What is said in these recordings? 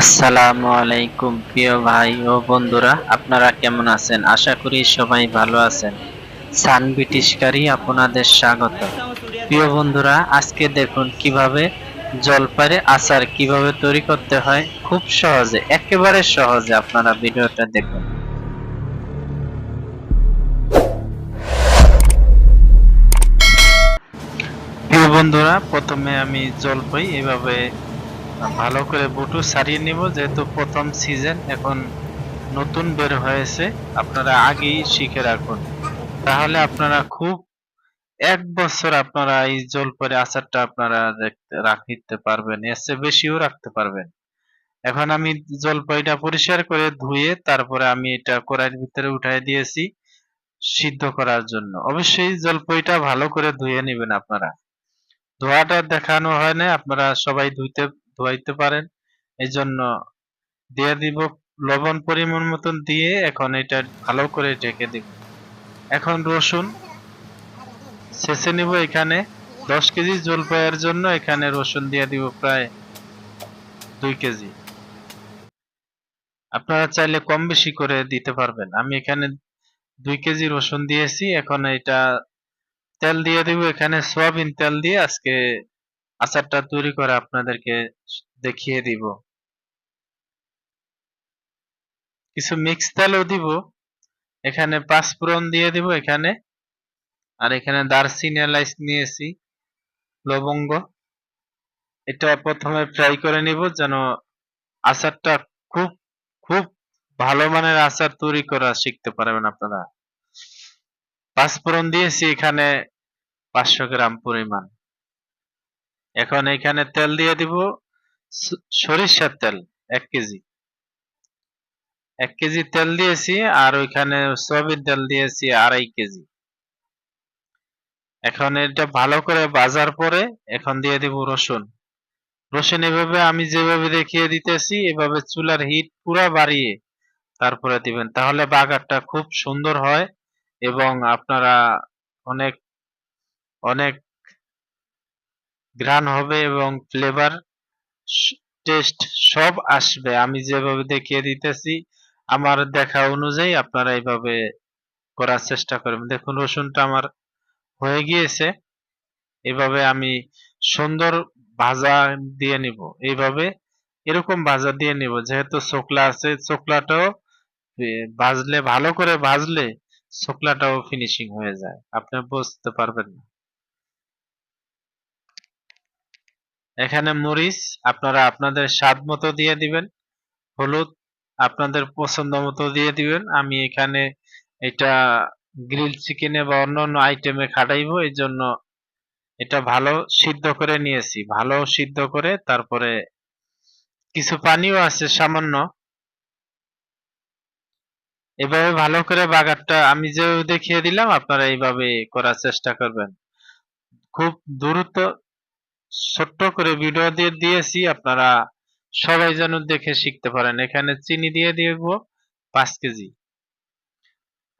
আসসালামু আলাইকুম, প্রিয় ভাই ও বন্ধুরা, আপনারা কেমন আছেন? আশা করি সবাই ভালো আছেন। সান ব্রিটিশকারী, আপনাদের স্বাগত। প্রিয় বন্ধুরা, আজকে দেখুন কীভাবে জলপাইয়ের আচার কীভাবে তৈরি করতে হয়। খুব সহজে, একেবারে সহজে আপনারা ভিডিওটা দেখুন। প্রিয় বন্ধুরা, প্রথমে আমি জলপাই এভাবে ভালো করে বুটু সারিয়ে নিব, যেহেতু প্রথম সিজন এখন নতুন বের হয়েছে, আপনারা আগেই শিখে রাখুন। তাহলে আপনারা খুব এক বছর আপনারা এই জলপাইয়ের আচারটা আপনারা রাখতে পারবেন, এর চেয়ে বেশিও রাখতে পারবেন। এখন আমি জলপাইটা পরিষ্কার করে ধুয়ে, তারপরে আমি এটা কড়াইয়ের ভিতরে উঠাই দিয়েছি, সিদ্ধ করার জন্য। অবশ্যই জলপাইটা ভালো করে ধুয়ে নেবেন আপনারা। ধোয়াটা দেখানো হয় না আপনারা সবাই ধুইতে ধোয়াইতে পারেন। এই জন্য দিয়ে দিব লবণ পরিমাণ মতন দিয়ে এখন এটা ভালো করে ঢেকে দিব। এখন রসুন ছেঁচে নিব এখানে। দশ কেজি জলপাইয়ের জন্য এখানে রসুন দিয়ে দিব প্রায় দুই কেজি। আপনারা চাইলে কম বেশি করে দিতে পারবেন। আমি এখানে দুই কেজি রসুন দিয়েছি। এখন এটা তেল দিয়ে দিব। এখানে সয়াবিন তেল দিয়ে আজকে আচারটা তৈরি করে আপনাদেরকে দেখিয়ে দিব। কিছু মিক্স তেলও দিব। এখানে পাঁচফোড়ন দিয়ে দিব এখানে। আর এখানে দারচিনি এলাচ নিয়েছি, লবঙ্গ। এটা প্রথমে ফ্রাই করে নিব যেন আচারটা খুব খুব ভালো মানের আচার তৈরি করা শিখতে পারবেন আপনারা। পাঁচফোড়ন দিয়েছি এখানে পাঁচশো গ্রাম পরিমাণ। এখন এখানে তেল দিয়ে দিব সরিষার তেল, এক কেজি। এক কেজি তেল দিয়েছি আর ওইখানে সয়াবিন তেল দিয়েছি আড়াই কেজি। এখন এটা ভালো করে ভাজার পরে এখন দিয়ে দিব রসুন। রসুন এভাবে আমি যেভাবে দেখিয়ে দিতেছি, এভাবে চুলার হিট পুরা বাড়িয়ে তারপরে দিবেন। তাহলে বাগারটা খুব সুন্দর হয় এবং আপনারা অনেক অনেক ঘ্রাণ হবে এবং ফ্লেভার টেস্ট সব আসবে। আমি যেভাবে দেখিয়ে দিতেছি, আমার দেখা অনুযায়ী আপনারা এইভাবে করার চেষ্টা করবেন। দেখুন, রসুনটা আমার হয়ে গিয়েছে। এভাবে আমি সুন্দর ভাজা দিয়ে নিব। এইভাবে এরকম ভাজা দিয়ে নিব। যেহেতু চোকলা আছে চোকলাটাও ভাজলে, ভালো করে ভাজলে চোকলাটাও ফিনিশিং হয়ে যায়। আপনি বুঝতে পারবেন না। এখানে মরিচ আপনারা আপনাদের স্বাদ মতো দিয়ে দিবেন, হলুদ আপনাদের পছন্দ মতো দিয়ে দিবেন। আমি এখানে এটা গ্রিল চিকেনে বা অন্য আইটেমে খাটাইবো, এই জন্য এটা ভালো সিদ্ধ করে নিয়েছি। ভালো সিদ্ধ করে তারপরে কিছু পানিও আছে সামান্য। এভাবে ভালো করে বাগারটা আমি যে দেখিয়ে দিলাম, আপনারা এইভাবে করার চেষ্টা করবেন। খুব দ্রুত ছোট্ট করে ভিডিও দিয়ে দিয়েছি, আপনারা সবাই যেন দেখে শিখতে পারেন। এখানে চিনি দিয়ে দিব পাঁচ কেজি।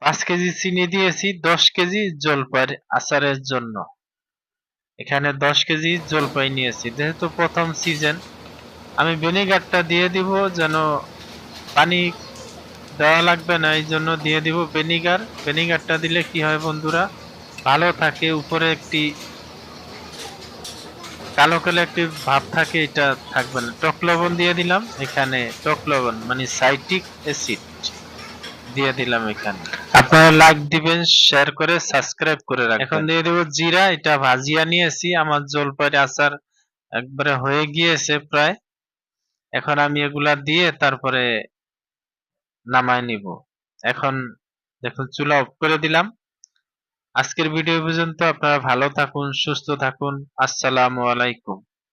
পাঁচ কেজি চিনি দিয়েছি, দশ কেজি জলপাইয়ের আচারের জন্য। এখানে দশ কেজি জলপাই নিয়েছি। যেহেতু প্রথম সিজন আমি ভিনেগারটা দিয়ে দিব যেন পানি দেওয়া লাগবে না, এই জন্য দিয়ে দিব ভিনিগার ভিনিগারটা দিলে কি হয় বন্ধুরা, ভালো থাকে, উপরে একটি কালো কালো একটি ভাব থাকে, এটা থাকবে না। টক লবণ দিয়ে দিলাম, এখানে টক লবণ মানে সাইট্রিক অ্যাসিড দিয়ে দিলাম এখানে। আপনারা লাইক দিবেন শেয়ার করে সাবস্ক্রাইব করে রাখবেন। এখন দিয়ে দেবো জিরা, এটা ভাজিয়া নিয়েছি, আমার জলপাইয়ের আচার একবারে হয়ে গিয়েছে প্রায়। এখন আমি এগুলা দিয়ে তারপরে নামায় নিব। এখন দেখুন, চুলা অফ করে দিলাম। আজকের ভিডিও পর্যন্ত। আপনারা ভালো থাকুন সুস্থ থাকুন। আসসালামু আলাইকুম।